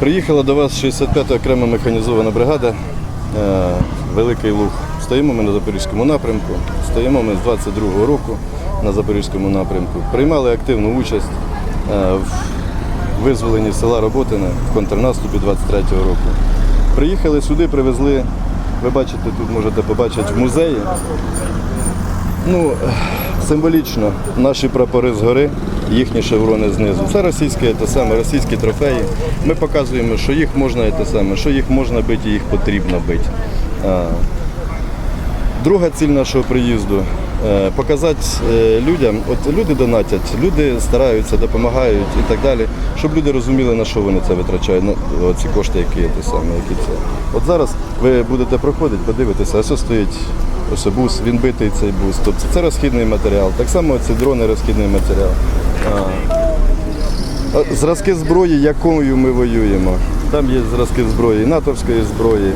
Приїхала до вас 65-та окрема механізована бригада е, Великий Луг. Стоїмо ми на Запорізькому напрямку. Стоїмо ми з 22-го року на Запорізькому напрямку. Приймали активну участь е, в визволенні села Роботине в контрнаступі 23-го року. Приїхали сюди, привезли, ви бачите, тут можете побачити в музеї. Ну, символічно наші прапори згори, їхні шеврони знизу. Це російське те саме, російські трофеї. Ми показуємо, що їх можна те саме, що їх можна бити, і їх потрібно бити. Друга ціль нашого приїзду показати е, людям, от люди донатять, люди стараються, допомагають і так далі, щоб люди розуміли, на що вони це витрачають, на ці кошти, які те саме, які це. От зараз ви будете проходити, подивитися, ось ось стоїть ось бус, він битий цей бус. Тобто це розхідний матеріал. Так само ці дрони розхідний матеріал. А, а Зразки зброї, якою ми воюємо. Там є зразки зброї натовської зброї,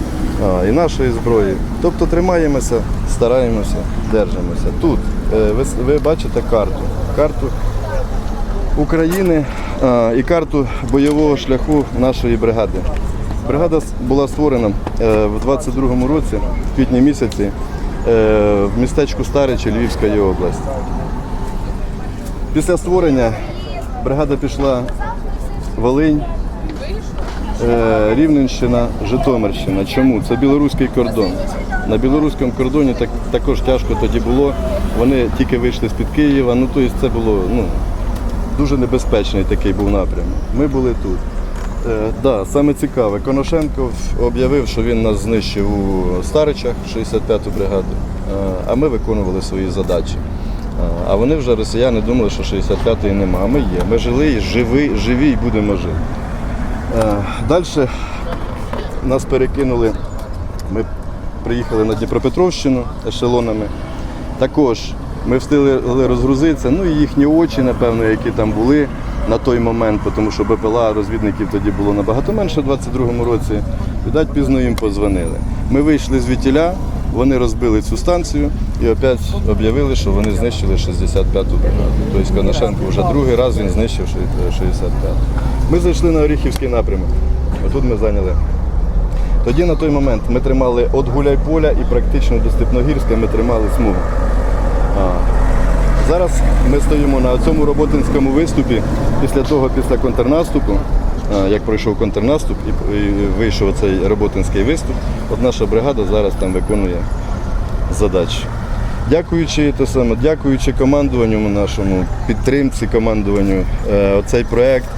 і нашої зброї. Тобто тримаємося, стараємося, держимося. Тут е, ви, ви бачите карту. Карту України а, і карту бойового шляху нашої бригади. Бригада була створена е, в 22-му році, в квітні місяці, е, в містечку Старичі Львівської області. Після створення бригада пішла Волинь, Рівненщина, Житомирщина. Чому? Це білоруський кордон. На білоруському кордоні так, також тяжко тоді було. Вони тільки вийшли з-під Києва. Ну, тобто це було ну, дуже небезпечний такий був напрям. Ми були тут. Е, да, саме цікаве, Коношенко об'явив, що він нас знищив у Старичах, 65-ту бригаду, е, а ми виконували свої задачі. Е, А вони вже росіяни думали, що 65-ї нема. Ми є. Ми жили, живі, живі і будемо жити. Далі нас перекинули. Ми приїхали на Дніпропетровщину ешелонами. Також ми встигли розгрузитися, ну і їхні очі, напевно, які там були на той момент, тому що БПЛА розвідників тоді було набагато менше в 22-му році. Видать, пізно їм подзвонили. Ми вийшли з Вітіля, вони розбили цю станцію і опять об'явили, що вони знищили 65-ту бригаду. Тобто Коношенко вже другий раз він знищив 65-ту. Ми зайшли на Оріхівський напрямок. Отут ми зайняли тоді на той момент ми тримали від Гуляйполя і практично до Степногірська ми тримали смугу. А. Зараз ми стоїмо на цьому роботинському виступі після того, після контрнаступу, а, як пройшов контрнаступ і, і вийшов цей роботинський виступ, от наша бригада зараз там виконує задачі. Дякуючи те саме, дякуючи командуванню нашому, підтримці командуванню, е, оцей проект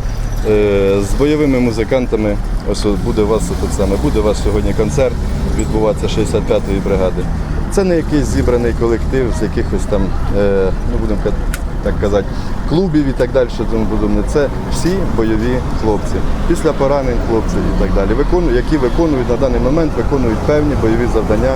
з бойовими музикантами. Ось буде у вас тут саме, буде у вас сьогодні концерт відбуватися 65-ї бригади. Це не якийсь зібраний колектив з якихось там, е, ну будемо ка- так казати, клубів і так далі, тому подобне. Це всі бойові хлопці. Після поранень хлопці і так далі. Виконують, які виконують на даний момент, виконують певні бойові завдання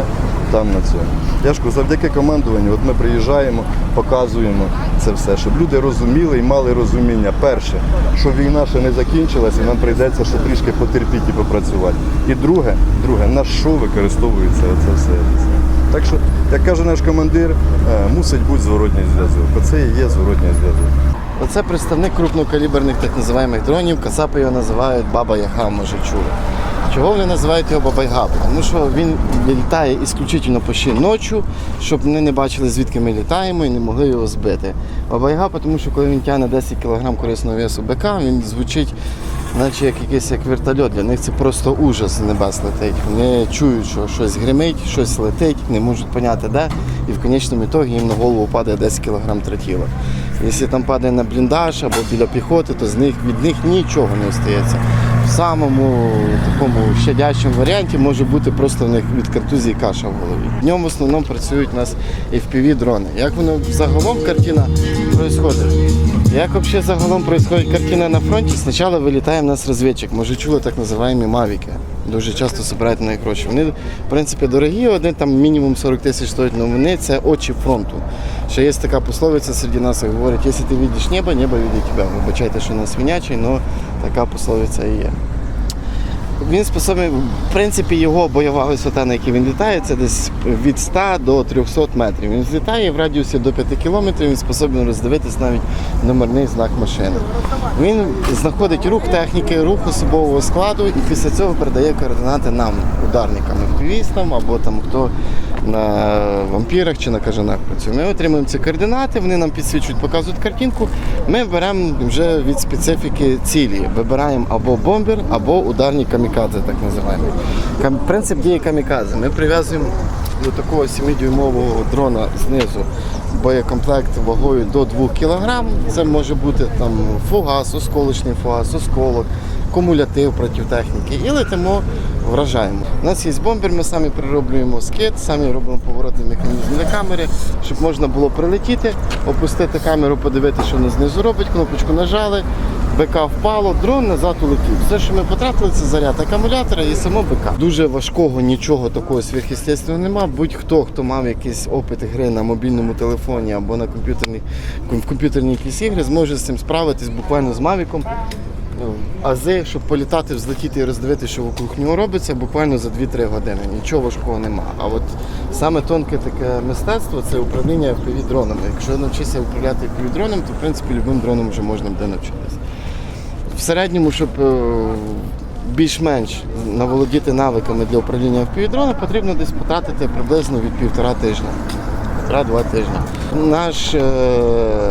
там на цьому. Я ж кажу, завдяки командуванню, от ми приїжджаємо, показуємо це все, щоб люди розуміли і мали розуміння. Перше, що війна ще не закінчилась і нам прийдеться ще трішки потерпіти і попрацювати. І друге, друге, на що використовується це все. Так що, як каже наш командир, е, мусить бути зворотній зв'язок. Оце і є зворотній зв'язок. Оце представник крупнокаліберних так називаємих дронів. Кацапи його називають Баба Яга, може чули. Чого вони називають його Баба Яга? Тому що він літає ісключительно пощі ночі, щоб вони не бачили, звідки ми літаємо і не могли його збити. Баба Яга, тому що коли він тягне 10 кг корисного весу БК, він звучить, наче як якийсь як вертольот. Для них це просто ужас небес летить. Вони чують, що щось гримить, щось летить, не можуть поняти де, і в конечному ітогі їм на голову падає 10 кг тротіла. Якщо там падає на бліндаж або біля піхоти, то з них від них нічого не остається. В самому такому щадячому варіанті може бути просто в них від контузії каша в голові. Днем в основному працюють у нас fpv дрони. Як воно загалом картина відбувається? Як взагалі загалом відбувається картина на фронті? Спочатку вилітає в нас розвідчик, може чули так називаємо мавіки. Дуже часто збирають на них гроші. Вони, в принципі, дорогі, один там мінімум 40 тисяч стоять, але вони це очі фронту. Ще є така пословиця серед нас, як говорять, якщо ти бачиш небо, небо бачить тебе. Вибачайте, що нас свинячий, але така пословиця і є. Він способний, в принципі, його бойова висота, на якій він літає, це десь від 100 до 300 метрів. Він злітає в радіусі до 5 кілометрів, він способен роздивитись навіть номерний знак машини. Він знаходить рух техніки, рух особового складу і після цього передає координати нам, ударникам, активістам або там хто на вампірах чи на кажанах працює. Ми отримуємо ці координати, вони нам підсвічують, показують картинку. Ми беремо вже від специфіки цілі. Вибираємо або бомбер, або ударні камікадзе, так називаємо. Принцип дії камікадзе. Ми прив'язуємо до такого 7-дюймового дрона знизу боєкомплект вагою до 2 кг. Це може бути там фугас, осколочний фугас, осколок, кумулятив проти техніки. І летимо, вражаємо. У нас є бомбер, ми самі прироблюємо скид, самі робимо поворотний механізм для камери, щоб можна було прилетіти, опустити камеру, подивитися, що воно знизу робить, кнопочку нажали. БК впало, дрон назад улетів. Все, що ми потратили, це заряд акумулятора і само БК. Дуже важкого нічого такого сверхъестественного нема. Будь-хто, хто мав якийсь опит гри на мобільному телефоні або на комп'ютерній в якісь ігри, зможе з цим справитись буквально з Мавіком. Ну, Ази, щоб політати, взлетіти і роздивитися, що вокруг нього робиться, буквально за 2-3 години. Нічого важкого нема. А от саме тонке таке мистецтво це управління fpv дронами. Якщо навчитися управляти fpv дроном, то в принципі любим дроном вже можна буде навчитися. В середньому, щоб е, більш-менш наволодіти навиками для управління FPV-дрона, потрібно десь потратити приблизно від півтора тижня. Півтора-два тижні. Наш е,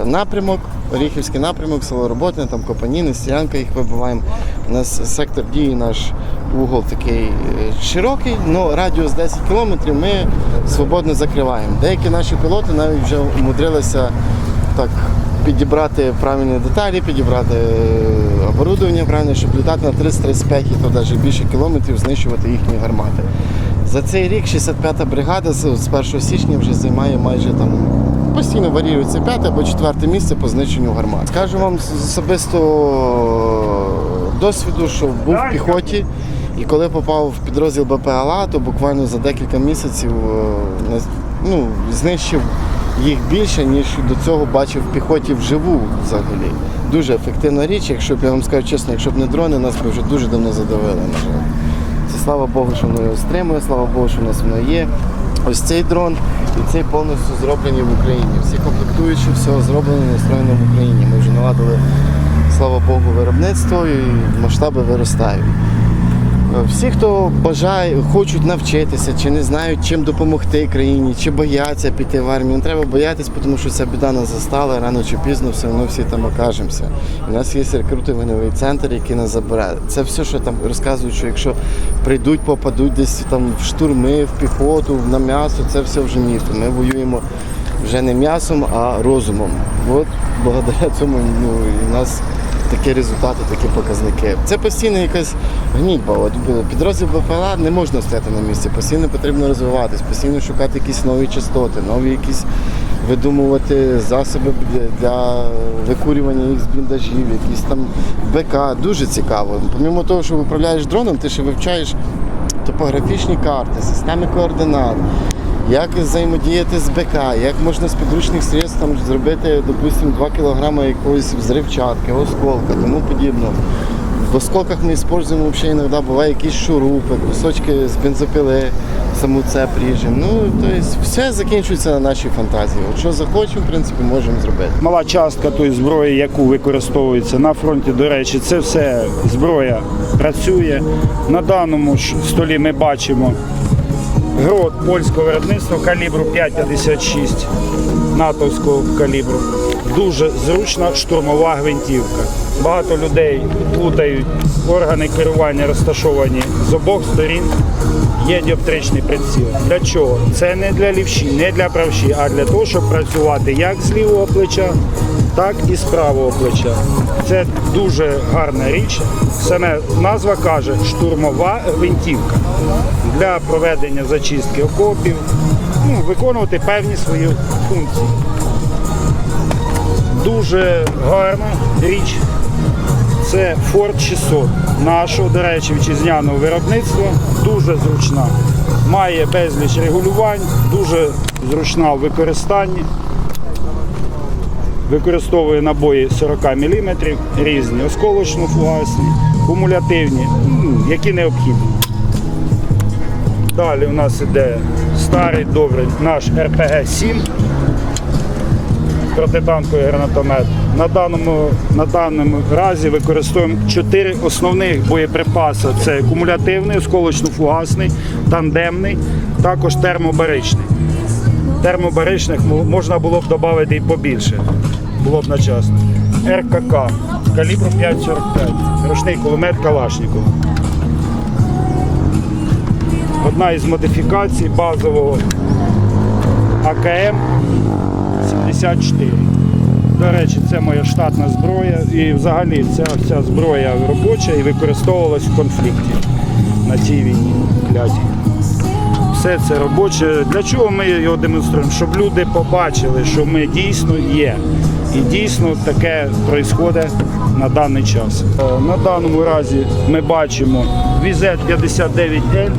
напрямок, Оріхівський напрямок, село Роботне, там Копаніни, Сіянка їх вибиваємо. У нас сектор дії, наш угол такий е, широкий, але радіус 10 кілометрів ми свободно закриваємо. Деякі наші пілоти навіть вже умудрилися так підібрати правильні деталі, підібрати е, оборудовання правильне, щоб літати на 30-35 і то навіть більше кілометрів знищувати їхні гармати. За цей рік 65-та бригада з з 1 січня вже займає майже там постійно варіюється п'яте або четверте місце по знищенню гармат. Скажу вам з особисто досвіду, що був в піхоті. І коли попав в підрозділ БПЛА, то буквально за декілька місяців е, ну, знищив їх більше, ніж до цього бачив в піхоті вживу взагалі. Дуже ефективна річ, якщо б я вам скажу чесно, якщо б не дрони, нас би вже дуже давно задавили, на жаль. Це слава Богу, що воно його стримує, слава Богу, що в нас воно є. Ось цей дрон і цей повністю зроблені в Україні. Всі комплектуючі, все зроблено, настроєно в Україні. Ми вже наладили, слава Богу, виробництво і масштаби виростають. Всі, хто бажає, хочуть навчитися, чи не знають, чим допомогти країні, чи бояться піти в армію. Не треба боятися, тому що ця біда нас застала, рано чи пізно все одно всі там окажемося. У нас є рекрутинговий центр, який нас забере. Це все, що там розказують, що якщо прийдуть, попадуть десь там в штурми, в піхоту, на м'ясо, це все вже міфи. Ми воюємо вже не м'ясом, а розумом. От благодаря цьому ну, і нас такі результати, такі показники. Це постійно якась гнітьба. От підрозділ БПЛА не можна стояти на місці, постійно потрібно розвиватись, постійно шукати якісь нові частоти, нові якісь видумувати засоби для- викурювання їх з бліндажів, якісь там БК. Дуже цікаво. Помімо того, що управляєш дроном, ти ще вивчаєш топографічні карти, системи координат. Як взаємодіяти з БК, як можна з підручних средств там, зробити, допустимо, 2 кг якоїсь взривчатки, осколка, тому подібне. В осколках ми використовуємо взагалі іноді буває якісь шурупи, кусочки з бензопили, саму цеп ріжемо. Ну, тобто все закінчується на нашій фантазії. От що захочемо, в принципі, можемо зробити. Мала частка тої зброї, яку використовується на фронті, до речі, це все зброя працює. На даному столі ми бачимо грот польського виробництва калібру 5,56 натовського калібру. Дуже зручна штурмова гвинтівка. Багато людей плутають органи керування розташовані з обох сторін. Є діоптричний приціл. Для чого? Це не для лівші, не для правші, а для того, щоб працювати як з лівого плеча, так і з правого плеча. Це дуже гарна річ. Саме назва каже штурмова гвинтівка для проведення зачистки окопів, ну, виконувати певні свої функції. Дуже гарна річ. Це Ford 600 нашого, до речі, вітчизняного виробництва. Дуже зручна. Має безліч регулювань, дуже зручна в використанні. Використовує набої 40 мм, різні, осколочно-фугасні, кумулятивні, ну, які необхідні. Далі у нас іде старий добрий наш РПГ-7 протитанковий гранатомет. На даному, на даному разі використовуємо чотири основних боєприпаси: це кумулятивний, осколочно-фугасний, тандемний, також термобаричний. Термобаричних можна було б додати і побільше. Було б на час. РКК калібру 5,45. Ручний кулемет Калашникова. Одна із модифікацій базового АКМ 74. До речі, це моя штатна зброя і взагалі ця вся зброя робоча і використовувалась в конфлікті на цій війні. клятій. Все це робоче. Для чого ми його демонструємо? Щоб люди побачили, що ми дійсно є. І дійсно таке відбувається на даний час. Е, На даному разі ми бачимо VZ-59L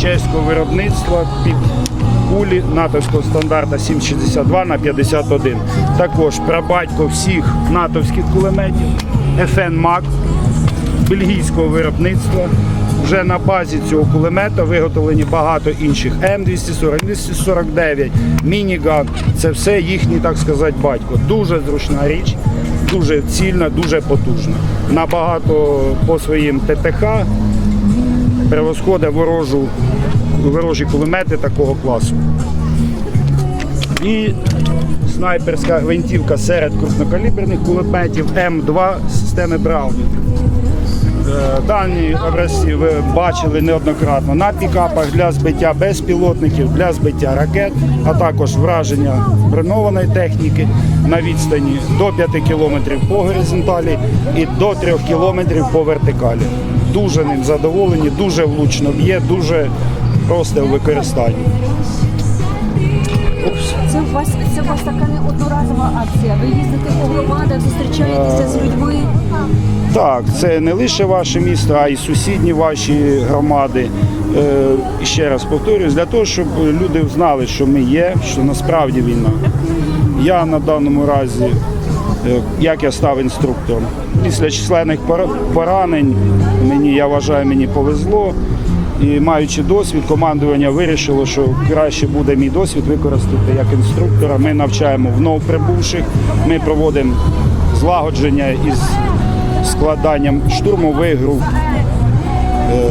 чеського виробництва під кулі натовського стандарта 762 на 51. Також прабатько всіх натовських кулеметів FN MAC бельгійського виробництва. Вже на базі цього кулемета виготовлені багато інших М240, 249, Мініган. Це все їхній, так сказати, батько. Дуже зручна річ, дуже цільна, дуже потужна. Набагато по своїм ТТХ превосходить ворожу, ворожі кулемети такого класу. І снайперська гвинтівка серед крупнокаліберних кулеметів М2 системи Браунінг. Е, Дані образці ви бачили неоднократно на пікапах для збиття безпілотників, для збиття ракет, а також враження бронованої техніки на відстані до 5 км по горизонталі і до 3 км по вертикалі. Дуже ним задоволені, дуже влучно б'є, дуже просте у використанні. Це у вас це у вас така не одноразова акція. Ви їздите по громадах, зустрічаєтеся з людьми. Так, це не лише ваше місто, а й сусідні ваші громади. Е, ще раз повторюсь, для того, щоб люди знали, що ми є, що насправді війна. Я на даному разі, е, як я став інструктором, після численних пора- поранень мені, я вважаю, мені повезло. І маючи досвід, командування вирішило, що краще буде мій досвід використати як інструктора. Ми навчаємо вновь прибувших, ми проводимо злагодження із складанням штурмових груп. Е,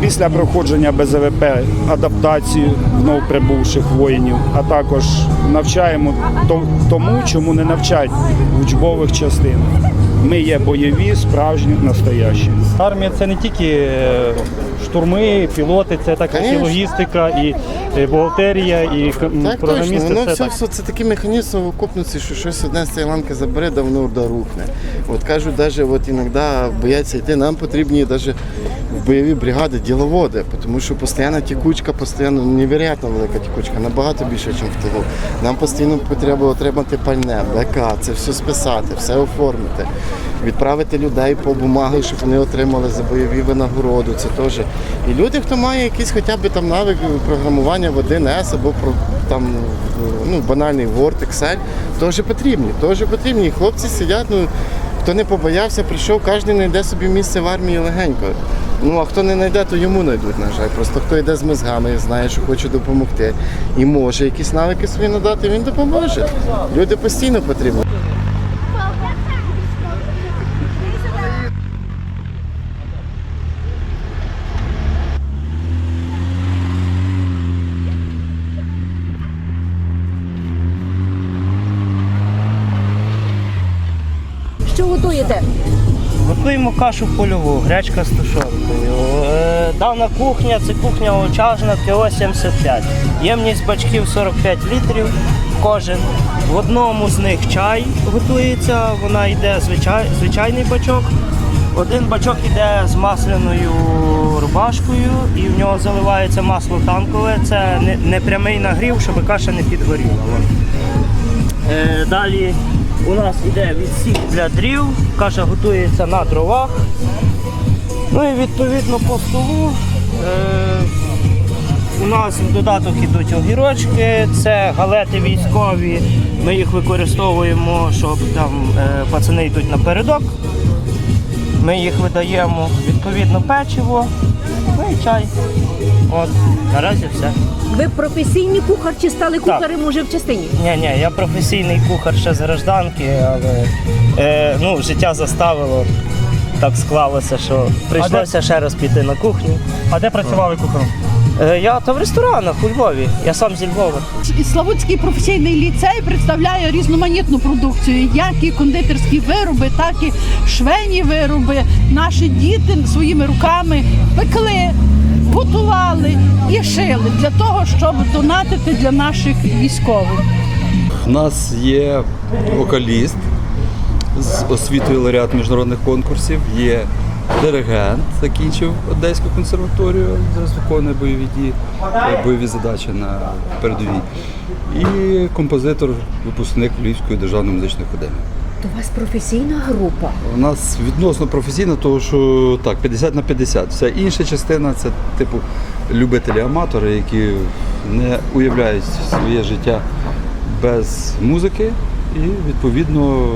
Після проходження БЗВП адаптацію вновь прибувших воїнів, а також навчаємо то- тому, чому не навчать в учбових частинах. Ми є бойові, справжні, настоящі. Армія це не тільки е, штурми, пілоти, це також і логістика, і е, бухгалтерія, і Так точно, воно все все, так. все це такий механізм совокупності, що щось одне з цієї ланки забере, давно рухне. От кажуть, навіть от іноді бояться йти, нам потрібні навіть в бойові бригади діловоди, тому що постійна тікучка, постійно невероятно велика тікучка, набагато більше, ніж в тилу. Нам постійно потрібно отримати пальне, БК, це все списати, все оформити. Відправити людей по бумаги, щоб вони отримали за бойові винагороду. Це теж. І люди, хто має якийсь хоча б там навик програмування в 1С або про там ну, банальний Word, Excel, теж потрібні. Теж потрібні. І хлопці сидять, ну хто не побоявся, прийшов, кожен знайде собі місце в армії легенько. Ну а хто не знайде, то йому знайдуть, на жаль. Просто хто йде з мозгами, знає, що хоче допомогти і може якісь навики свої надати, він допоможе. Люди постійно потрібні. Що готуєте? Готуємо кашу польову, гречка з тушонкою. Е, Дана кухня це кухня очажна КО 75. Ємність бачків 45 літрів кожен. В одному з них чай готується, вона йде звичай, звичайний бачок. Один бачок йде з масляною рубашкою і в нього заливається масло танкове. Це не, не нагрів, щоб каша не підгоріла. Е, Далі у нас йде відсік для дрів, каша готується на дровах. Ну і відповідно по столу е, У нас в додаток ідуть огірочки, це галети військові. Ми їх використовуємо, щоб там е, пацани йдуть напередок. Ми їх видаємо відповідно печиво, ну і чай. От, наразі все. Ви професійний кухар чи стали кухарем уже в частині? Ні, ні, я професійний кухар ще з гражданки, але е, ну, життя заставило. Так склалося, що прийшлося ще раз піти на кухню. А де працювали кухарем? Е, я та в ресторанах у Львові. Я сам зі Львова. Славутський професійний ліцей представляє різноманітну продукцію, як і кондитерські вироби, так і швейні вироби. Наші діти своїми руками пекли, готували і шили для того, щоб донатити для наших військових. У нас є вокаліст з освітою лауреат міжнародних конкурсів, є диригент, закінчив Одеську консерваторію, зараз виконує бойові дії, е, бойові задачі на передовій. І композитор, випускник Львівської державної музичної академії. То у вас професійна група. У нас відносно професійно, тому що так, 50 на 50. Вся інша частина це типу любителі-аматори, які не уявляють своє життя без музики і відповідно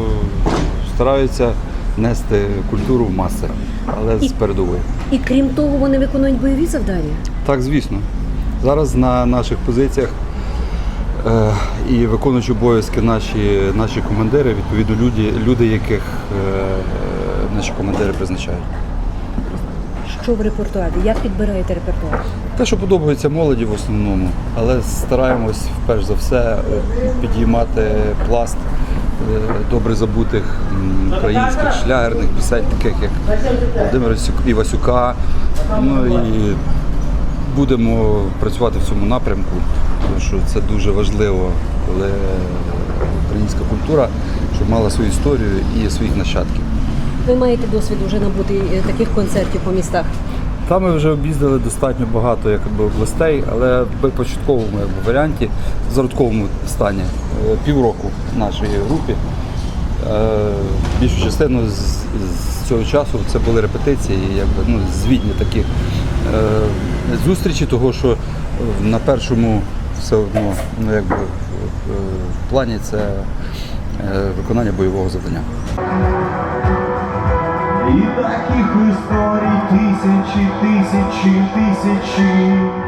стараються нести культуру в маси, але з І- передової. І крім того, вони виконують бойові завдання. Так, звісно. Зараз на наших позиціях і виконуючи обов'язки наші, наші командири, відповідно люди, люди яких е, наші командири призначають. Що в репертуарі? Як підбираєте репертуар? Те, що подобається молоді в основному, але стараємось перш за все е, підіймати пласт е, добре забутих українських шлягерних пісень, таких як Володимира Івасюка. Ну і будемо працювати в цьому напрямку, тому що це дуже важливо, коли українська культура, щоб мала свою історію і своїх нащадків. Ви маєте досвід вже набути е, таких концертів по містах. Там ми вже об'їздили достатньо багато якби, областей, але в початковому якби, варіанті, в зародковому стані, е, півроку в нашій групі. Е, Більшу частину з, з цього часу це були репетиції, якби, ну, звітні такі е, зустрічі, того що на першому все одно ну, якби, е, в плані це е, виконання бойового завдання. І таких історій тисячі, тисячі, тисячі.